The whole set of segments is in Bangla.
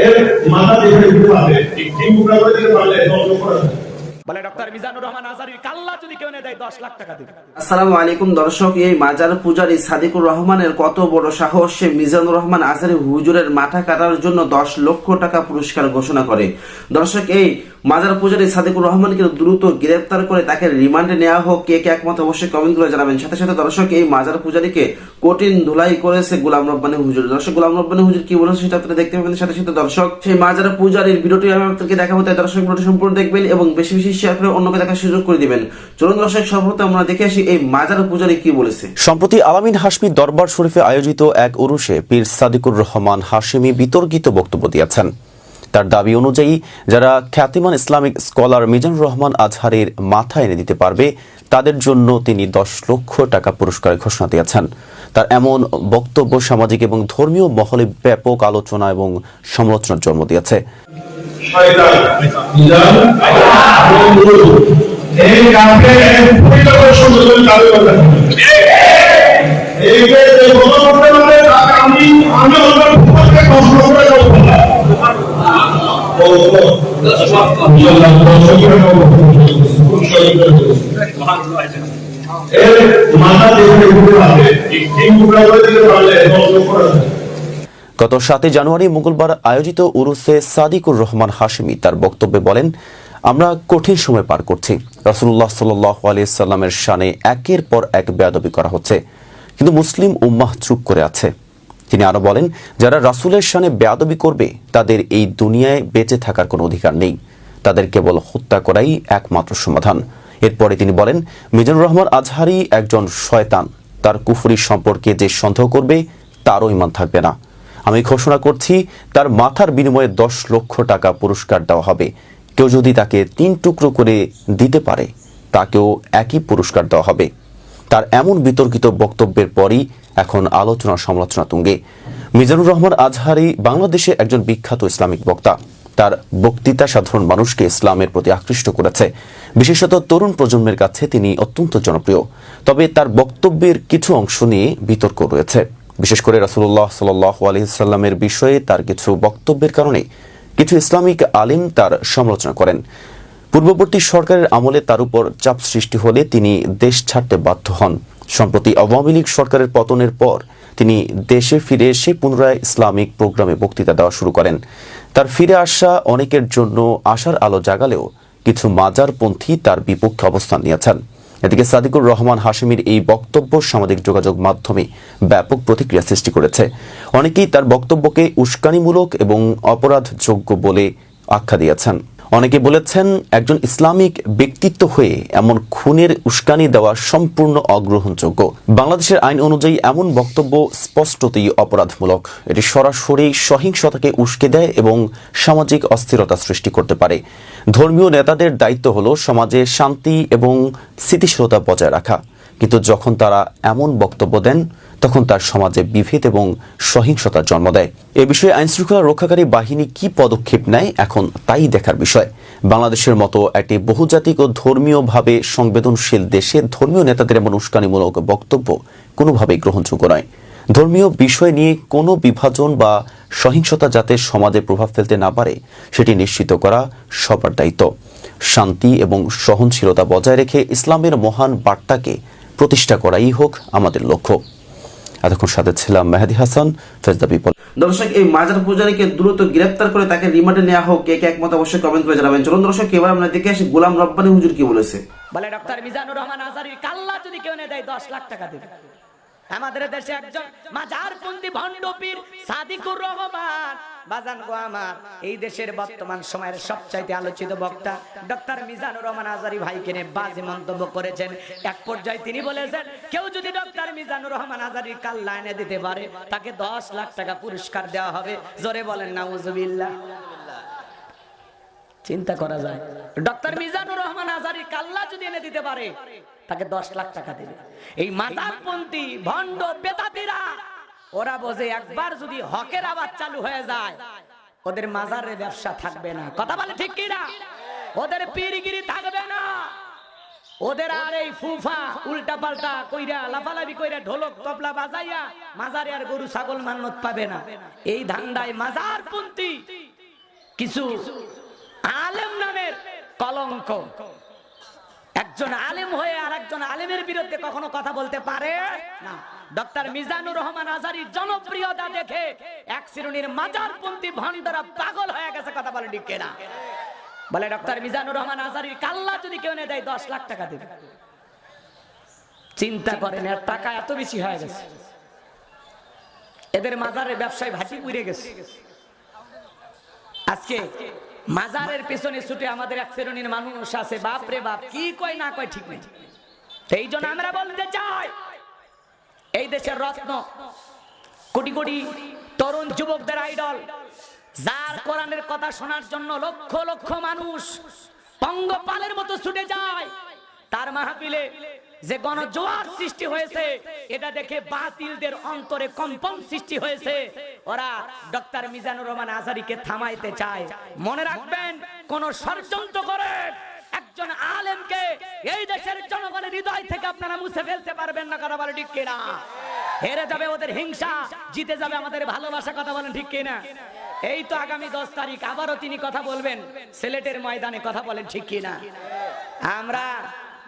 এর মাথা যেখানে দিতে পারবে ঠিক ঠিক টুকরা করে দিতে পারলে দশ লক্ষ টাকা সাদিকুর রহমানের কত বড় সাহস মিজানুর রহমান আজারি হুজুরের মাথা কাটার জন্য দশ লক্ষ টাকা পুরস্কার ঘোষণা করে। দর্শক, এই মাজার পূজারী সাদিকুর রহমানকে দ্রুত গ্রেপ্তার করে তাকে রিমান্ডে নেওয়া হোক। কে কে একমত অবশ্যই কমেন্ট করে জানাবেন। সাথে সাথে দর্শক, এই মাজার পূজারীকে কঠিন ধুলাই করেছে গোলাম রব্বানি হুজুর। দর্শক, গোলাম রব্বানি হুজুর কি বলেছে সেটা দেখতে পাবেন। সাথে সাথে দর্শক, সেই মাজার পূজারীর ভিডিওটি আমি আপনাদেরকে দেখাবো, তাই দর্শক সম্পূর্ণ দেখবেন এবং বেশি বেশি শেয়ার করে অন্যকে দেখার সুযোগ করে দিবেন। চলুন দর্শক সর্বপ্রথম আমরা দেখে আসি এই মাজার পূজারী কি বলেছে। সম্প্রতি আলামিন হাসমি দরবার শরীফে আয়োজিত এক পীর সাদিকুর রহমান হাশেমি বিতর্কিত বক্তব্য দিয়েছেন। তার দাবি অনুযায়ী, যারা খ্যাতিমান ইসলামিক স্কলার মিজানুর রহমান আজহারের মাথা এনে দিতে পারবে, তাদের জন্য তিনি দশ লক্ষ টাকা পুরস্কার ঘোষণা দিয়েছেন। তার এমন বক্তব্য সামাজিক এবং ধর্মীয় মহলে ব্যাপক আলোচনা এবং সমালোচনার জন্ম দিয়েছে। শয়তান মিজান বন্ধু এই কাপে পুরো করে সুন্দর মাথা যেখানে দিতে পারবে ঠিক পারলে গত সাতই জানুয়ারি মঙ্গলবার আয়োজিত উরুসে সাদিকুর রহমান হাশিমি তার বক্তব্যে বলেন, আমরা কঠিন সময় পার করছি। রাসুল্লাহ সাল্লামের শানে একের পর এক বেয়াদবি করা হচ্ছে, কিন্তু মুসলিম উম্মাহ চুপ করে আছে। তিনি আরও বলেন, যারা রাসুলের শানে বেয়াদবি করবে, তাদের এই দুনিয়ায় বেঁচে থাকার কোনো অধিকার নেই। তাদের কেবল হত্যা করাই একমাত্র সমাধান। এরপরে তিনি বলেন, মিজানুর রহমান আজহারি একজন শয়তান। তার কুফরি সম্পর্কে যে সন্দেহ করবে, তারও ইমান থাকবে না। আমি ঘোষণা করছি, তার মাথার বিনিময়ে দশ লক্ষ টাকা পুরস্কার দেওয়া হবে। কেউ যদি তাকে তিন টুকরো করে দিতে পারে, তাকেও একই পুরস্কার দেওয়া হবে। তার এমন বিতর্কিত বক্তব্যের পরই এখন আলোচনা সমালোচনা তুঙ্গে। মিজানুর রহমান আজহারি বাংলাদেশে একজন বিখ্যাত ইসলামিক বক্তা। তার বক্তৃতা সাধারণ মানুষকে ইসলামের প্রতি আকৃষ্ট করেছে। বিশেষত তরুণ প্রজন্মের কাছে তিনি অত্যন্ত জনপ্রিয়। তবে তার বক্তব্যের কিছু অংশ নিয়ে বিতর্ক রয়েছে। বিশেষ করে রাসুল্লাহ সাল আলহিসাল্লামের বিষয়ে তার কিছু বক্তব্যের কারণে কিছু ইসলামিক আলিম তার সমালোচনা করেন। পূর্ববর্তী সরকারের আমলে তার উপর চাপ সৃষ্টি হলে তিনি দেশ ছাড়তে বাধ্য হন। সম্প্রতি আওয়ামী লীগ সরকারের পতনের পর তিনি দেশে ফিরে এসে পুনরায় ইসলামিক প্রোগ্রামে বক্তৃতা দেওয়া শুরু করেন। তার ফিরে আসা অনেকের জন্য আশার আলো জাগালেও কিছু মাজারপন্থী তার বিপক্ষে অবস্থান নিয়েছেন। এদিকে সাদিকুর রহমান হাশিমির এই বক্তব্য সামাজিক যোগাযোগ মাধ্যমে ব্যাপক প্রতিক্রিয়া সৃষ্টি করেছে। অনেকেই তার বক্তব্যকে উস্কানিমূলক এবং অপরাধযোগ্য বলে আখ্যা দিয়েছেন। অনেকে বলেছেন একজন ইসলামিক ব্যক্তিত্ব হয়ে এমন খুনের উস্কানি দেওয়া সম্পূর্ণ অগ্রহণযোগ্য। বাংলাদেশের আইন অনুযায়ী এমন বক্তব্য স্পষ্টতই অপরাধমূলক। এটি সরাসরি সহিংসতাকে উস্কে দেয় এবং সামাজিক অস্থিরতা সৃষ্টি করতে পারে। ধর্মীয় নেতাদের দায়িত্ব হলো সমাজে শান্তি এবং স্থিতিশীলতা বজায় রাখা। কিন্তু যখন তারা এমন বক্তব্য দেন তখন তার সমাজে বিভেদ এবং সহিংসতার জন্ম দেয়। এ বিষয়ে আইনশৃঙ্খলা রক্ষাকারী বাহিনী কি পদক্ষেপ নেয় এখন তাই দেখার বিষয়। বাংলাদেশের মতো একটি বহুজাতিক ও ধর্মীয়ভাবে সংবেদনশীল দেশে ধর্মীয় নেতাদের এমন উস্কানিমূলক বক্তব্য কোনোভাবেই গ্রহণযোগ্য নয়। ধর্মীয় বিষয় নিয়ে কোনো বিভাজন বা সহিংসতা যাতে সমাজে প্রভাব ফেলতে না পারে, সেটি নিশ্চিত করা সবার দায়িত্ব। শান্তি এবং সহনশীলতা বজায় রেখে ইসলামের মহান বার্তাকে প্রতিষ্ঠা করাই হোক আমাদের লক্ষ্য। এতক্ষণ সাথে ছিলাম মেহেদি হাসান ফেজদা পিপল দর্শক এই মাজার পূজারীকে দ্রুত গ্রেপ্তার করে তাকে রিমান্ডে নেওয়া হোক কে কে একমত অবশ্যই কমেন্ট করে জানাবেন। চলুন দর্শক এবার আমরা দেখে আসি গোলাম রব্বানি হুজুর কি বলেছে। বলে ডক্টর মিজানুর রহমান আজারির কাল্লা যদি কেউ না দেয় দশ লাখ টাকা দেবে। আমাদের দেশে একজন মাজার পন্থী ভণ্ডপীর সাদিকুর রহমান বাজান গো আমার, এই দেশের বর্তমান সময়ের সবচাইতে আলোচিত বক্তা ডক্টর মিজানুর রহমান আজারি ভাইকে নিয়ে বাজে মন্তব্য করেছেন। এক পর্যায়ে তিনি বলেছেন, কেউ যদি ডক্টর মিজানুর রহমান আজারি কাল্লা এনে দিতে পারে, তাকে দশ লাখ টাকা পুরস্কার দেওয়া হবে। জোরে বলেন, নাউজুবিল্লাহ। চিন্তা করা যায়, ডক্টর মিজানুর রহমান আজারি কাল্লা যদি এনে দিতে পারে, তাকে দশ লাখ টাকা দেবে। এই মাজারপন্থী ভণ্ড বেতাতিরা ওরা বোঝে একবার যদি হকের আবার চালু হয়ে যায়, ওদের মাজারের ব্যবসা থাকবে না। কথা বলে ঠিক কিনা? ওদের পীরগিরি থাকবে না। ওদের আর এই ফুফা উল্টা পাল্টা কইরা, লাফালাফি কইরা ঢোলক তবলা বাজাইয়া মাজারে আর গরু, ছাগল মান্নত পাবে না। এই ধান্দায় মাজার পন্থী কিছু আলেম নামের কলঙ্ক। একজন আলেম হয়ে আর একজন আলেমের বিরুদ্ধে কখনো কথা বলতে পারে? না। ডক্টর মিজানুর রহমান আজারির জনপ্রিয়তা দেখে এক শ্রেণির মাজারপন্থী ভণ্ডরা পাগল হয়ে গেছে, কথা বলে ঠিক না বলে, ডক্টর মিজানুর রহমান আজারির কাল্লা যদি কেউ এনে দেয়, দশ লাখ টাকা দেবে। চিন্তা করেন, এর টাকা এত বেশি হয়ে গেছে। এদের মাজারের ব্যবসায় ভাসি উড়ে গেছে। আজকে মাজারের পেছনে ছুটে আমাদের এক শ্রেণির মানুষ আছে। বাপ রে বাপ, কি কয় না কয় ঠিক নেই। এই জন্য আমরা বলতে চাই, এই দেশের রত্ন, কোটি কোটি তরুণ যুবকদের আইডল, যার কোরআনের কথা শোনার জন্য লক্ষ লক্ষ মানুষ পঙ্গপালের মতো ছুটে যায়, তার মাহফিলে যে গণজোয়ার সৃষ্টি হয়েছে, এটা দেখে বাতিলদের অন্তরে কম্পন সৃষ্টি হয়েছে। ওরা ডক্টর মিজানুর রহমান আজারিকে থামাইতে চায়। মনে রাখবেন, কোন ষড়যন্ত্র করে একজন আলেমকে এই দেশের জনগণের হৃদয় থেকে আপনারা মুছে ফেলতে পারবেন না, কথা বলে ঠিক কিনা? হেরে যাবে ওদের হিংসা, জিতে যাবে আমাদের ভালোবাসা, কথা বলেন ঠিক কিনা? এই তো আগামী দশ তারিখ, আবারও তিনি কথা বলবেন, সিলেটের ময়দানে কথা বলেন ঠিক কিনা? আমরা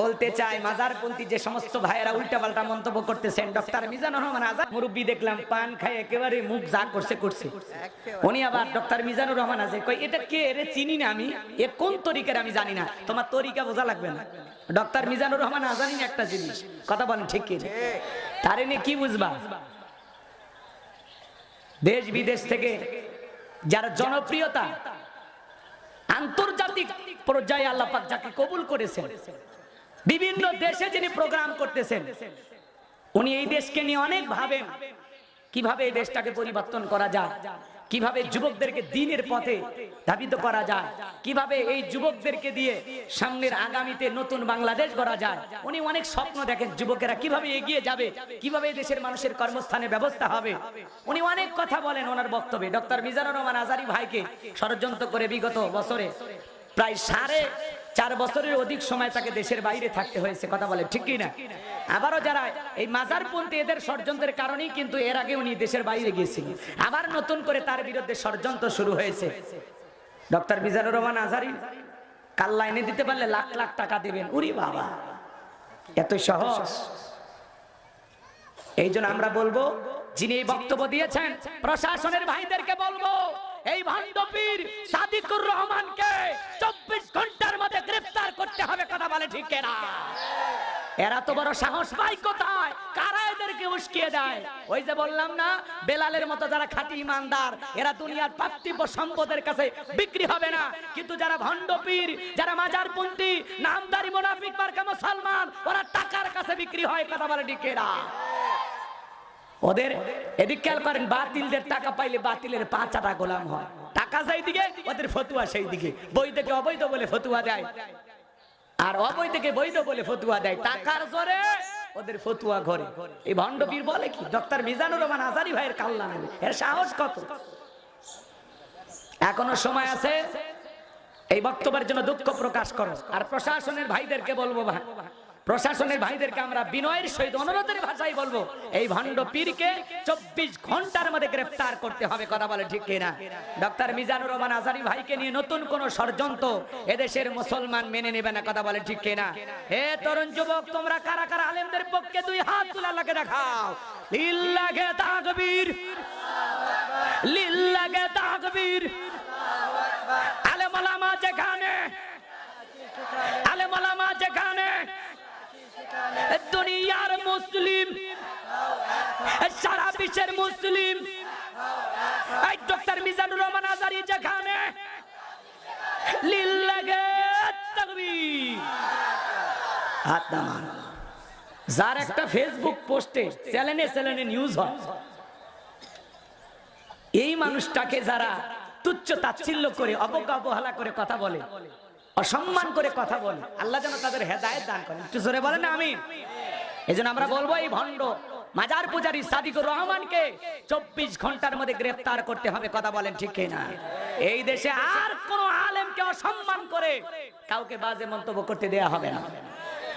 বলতে চাই মাজারপন্থী যে সমস্ত ভাইয়েরা উল্টা পাল্টা মন্তব্য করতেছেন ডক্টর মিজানুর রহমান আজাদ, মুরব্বী দেখলাম, পান খাই একেবারে মুখ যা করছে করছে। উনি আবার ডক্টর মিজানুর রহমান আছে কই এটা কে রে? চিনি না আমি। এ কোন তরিকার আমি জানি না। তোমার তরিকা বোঝা লাগবে না। ডক্টর মিজানুর রহমান আজানি একটা জিনিস। কথা বলেন, ঠিক কি? তারে নিয়ে কি বুঝবা? দেশ বিদেশ থেকে যারা জনপ্রিয়তা আন্তর্জাতিক পর্যায়ে আল্লাহ পাক যাকে কবুল করেছেন বিভিন্ন দেশে যিনি প্রোগ্রাম করতেছেন, উনি এই দেশকে নিয়ে অনেক ভাবেন। কীভাবে এই দেশটাকে পরিবর্তন করা যায়, কীভাবে যুবকদেরকে দিনের পথে ধাবিত করা যায়, কীভাবে এই যুবকদেরকে দিয়ে সামনের আগামীতে নতুন বাংলাদেশ গড়া যায়। উনি অনেক স্বপ্ন দেখেন যুবকেরা কীভাবে এগিয়ে যাবে, কীভাবে দেশের মানুষের কর্মস্থানে ব্যবস্থা হবে। উনি অনেক কথা বলেন ওনার বক্তব্যে। ডক্টর মিজানুর রহমান আজারি ভাইকে ষড়যন্ত্র করে বিগত বছরে প্রায় সাড়ে চার বছরের অধিক সময় তাকে দেশের বাইরে থাকতে হয়েছে, কথা বলে, ঠিক কি না আবারও যারা এই মাজারপন্থী, এদের ষড়যন্ত্রের কারণেই কিন্তু এর আগে উনি দেশের বাইরে গিয়েছিলেন। আবার নতুন করে তার বিরুদ্ধে ষড়যন্ত্র শুরু হয়েছে। ডক্টর মিজানুর রহমান আজারি, কাল লাইনে দিতে পারলে লাখ লাখ টাকা দেবেন। উরি বাবা, এত সহজ। এই আমরা বলব যিনি এই বক্তব্য দিয়েছেন, প্রশাসনের ভাইদেরকে বলব, এই ভান্ডপীর সাদিকুর রহমানকে চব্বিশ ঘণ্টার মধ্যে গ্রেফতার করতে হবে, কথা বলে ঠিক না এরা তো বড় সাহস পায় কোথায়? কারা এদেরকে উস্কিয়ে দেয়? ওই যে বললাম না, বেলালের মতো যারা খাঁটি ইমানদার, এরা দুনিয়ার পার্থিব সম্পদের কাছে বিক্রি হবে না। কিন্তু যারা ভণ্ডপীর যারা মাজারপন্থী, নামদারি, মোনাফিক, মার্কা মুসলমান, ওরা টাকার কাছে বিক্রি হয়, কথা বলে ডিকেরা ওদের এদিক খেয়াল করেন, বাতিলদের টাকা পাইলে বাতিলের পাঁচাটা গোলাম হয়। টাকা যাই দিকে, ওদের ফতুয়া সেই দিকে। বই থেকে অবৈধ বলে ফতুয়া দেয়। আর অবৈধ থেকে বৈধ বলে ফতুয়া দেয়। টাকার জোরে ওদের ফতুয়া ঘরে। এই ভণ্ডবীর বলে কি? ডক্টর মিজানুর রহমান আজারি ভাইয়ের কাল্লা নেবে। এর সাহস কত? এখনও সময় আছে? এই বক্তব্যের জন্য দুঃখ প্রকাশ করো। আর প্রশাসনের ভাইদেরকে বলব ভাই। প্রশাসনের ভাইদেরকে আমরা বিনয়ের সহিত অনুরোধের ভাষায় বলব, এই ভণ্ড পীরকে চব্বিশ ঘণ্টার মধ্যে গ্রেফতার করতে হবে, কথা বলে ঠিক কিনা? ডক্টর মিজানুর রহমান আজারি ভাইকে নিয়ে নতুন কোন ষড়যন্ত্র এদেশের মুসলমান মেনে নেবে না, কথা বলে ঠিক কিনা? হে তরুণ যুবক, তোমরা কারা কারা আলেমদের পক্ষে দুই হাত তুলা লাগে দেখাও? লিল্লাহে তাকবীর। লিল্লাহে তাকবীর। আলেম ওলামা যেখানে, আলেম ওলামা যেখানে দুনিয়ার মুসলিম সারা বিশ্বের মুসলিম। মিজানুর রহমান আজারি যেখানে যার একটা ফেসবুক পোস্টে চ্যানেলে চ্যানেলে নিউজ হয়। এই মানুষটাকে যারা তুচ্ছ তাচ্ছিল্য করে, অবজ্ঞা অবহেলা করে কথা বলে অসম্মান করে কথা বলে। আল্লাহ যেন তাদের হেদায়ত দান করেন। একটু জোরে বলেন না আমি এই আমরা বলব, এই ভণ্ড মাজার পূজারী সাদিকুর রহমানকে চব্বিশ ঘণ্টার মধ্যে গ্রেফতার করতে হবে, কথা বলেন ঠিক না এই দেশে আর কোন আলেমকে অসম্মান করে কাউকে বাজে মন্তব্য করতে দেয়া হবে না।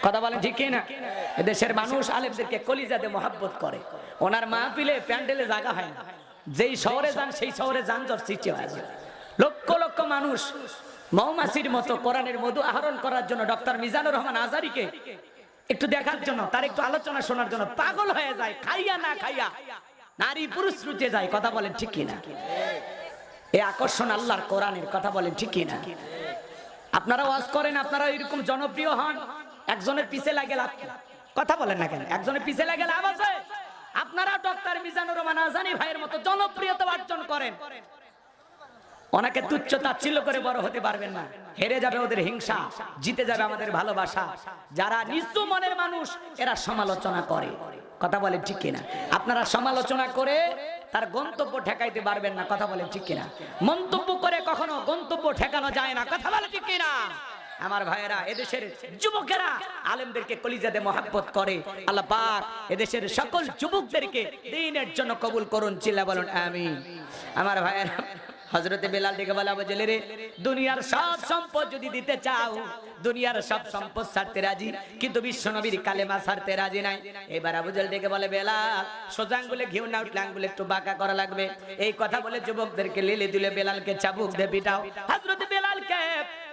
কথা বলেন ঠিক না এদেশের মানুষ আলেমদেরকে কলিজাতে মহাব্বত করে। ওনার মাহফিলে প্যান্ডেলে জায়গা হয় না। যেই শহরে যান, সেই শহরে যানজট সৃষ্টি হয়ে। লক্ষ লক্ষ মানুষ, মৌমাছির মতো কোরআনের মধু আহরণ করার জন্য ডক্টর মিজানুর রহমান আজারিকে একটু দেখার জন্য, তার একটু আলোচনা শোনার জন্য পাগল হয়ে যায়, খাইয়া না খাইয়া। নারী পুরুষ রুচে যায়, কথা বলেন ঠিক কিনা? এই আকর্ষণ আল্লাহর কোরআনের, কথা বলেন ঠিক কিনা? আপনারা ওয়াজ করেন, আপনারা এরকম জনপ্রিয় হন, একজনের পিছে লাগে লাভ কথা বলেন না কেন, একজনের পিছে লাগে লাভ আছে? আপনারা ডক্টর মিজানুর রহমান আজানি ভাইয়ের মতো জনপ্রিয়তা অর্জন করেন। অনেকে তুচ্ছ তাচ্ছিল্য করে বড় হতে পারবেন না। হেরে যাবে ওদের হিংসা, জিতে যাবে আমাদের ভালোবাসা। যারা নিচু মনের মানুষ, এরা সমালোচনা করে। কথা বলে ঠিক কিনা? আপনারা সমালোচনা করে তার গন্তব্য ঠেকাইতে পারবেন না, কথা বলে ঠিক কিনা? মন্তব্য করে কখনো গন্তব্য ঠেকানো যায় না, কথা বলে ঠিক কিনা? আমার ভাইয়েরা, এদেশের যুবকেরা আলেমদেরকে কলিজাতে মহাব্বত করে। আল্লাহ পাক এদেশের সকল যুবকদেরকে দিনের জন্য কবুল করুন, চিল্লা বলুন, আমিন। আমার ভাইয়েরা হজরতে বেলাল ডেকে বলে জেলে রে দুনিয়ার সব সম্পদ যদি দিতে চাও, দুনিয়ার সব সম্পদ ছাড়তে রাজি, কিন্তু বিশ্ব নবীর কালেমা ছাড়তে রাজি নাই। এবার আবু জেল ডেকে বলে, বেলাল, সোজা আঙ্গুলে ঘিউ না উঠলে আঙ্গুলে একটু বাঁকা করা লাগবে। এই কথা বলে যুবকদেরকে লেলে দিলে বেলালকে চাবুক দিয়ে পিটাও। হজরতে বেলালকে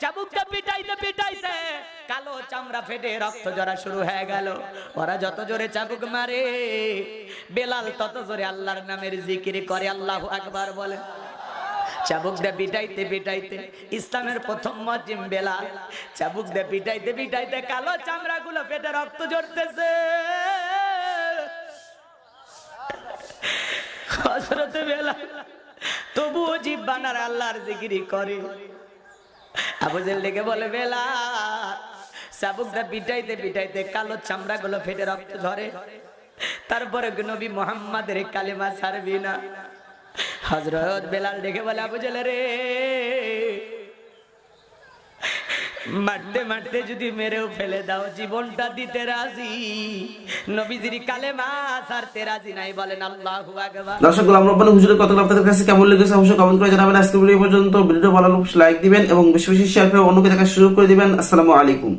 চাবুক দিয়ে পিটাইতে পিটাইতে কালো চামড়া ফেটে রক্ত জরা শুরু হয়ে গেল। ওরা যত জোরে চাবুক মারে, বেলাল তত জোরে আল্লাহর নামের জিকির করে, আল্লাহ আকবার বলে। চাবুক দে পিটাইতে পিটাইতে, ইসলামের প্রথম মজিম বেলা চাবুক দে পিটাইতে পিটাইতে কালো চামড়া গুলো পেটে রক্ত ঝরতেছে। তবুও বানার জিকিরি করে। বলে বেলা পিটাইতে পিটাইতে কালো চামড়া গুলো ফেটে রক্ত ঝরে। তারপরে নবী মোহাম্মদের কালেমা ছাড়বি না? হজরত বেলাল দেখে বলে, আবু রে, মারতে মারতে যদি মেরেও ফেলে দাও, জীবনটা দিতে রাজি। নবীজির কালেমা ছাড়তে রাজি নাই। বলেন, আল্লাহু আকবার। দর্শক গোলাম রব্বানি, হুজুরের কথাগুলো আপনাদের কাছে কেমন লেগেছে অবশ্যই কমেন্ট করে জানাবেন। আজকে ভিডিও পর্যন্ত। ভিডিও ভালো লাগলে লাইক দিবেন এবং বেশি বেশি শেয়ার করে অন্যকে দেখার সুযোগ করে দিবেন। আসসালামু আলাইকুম।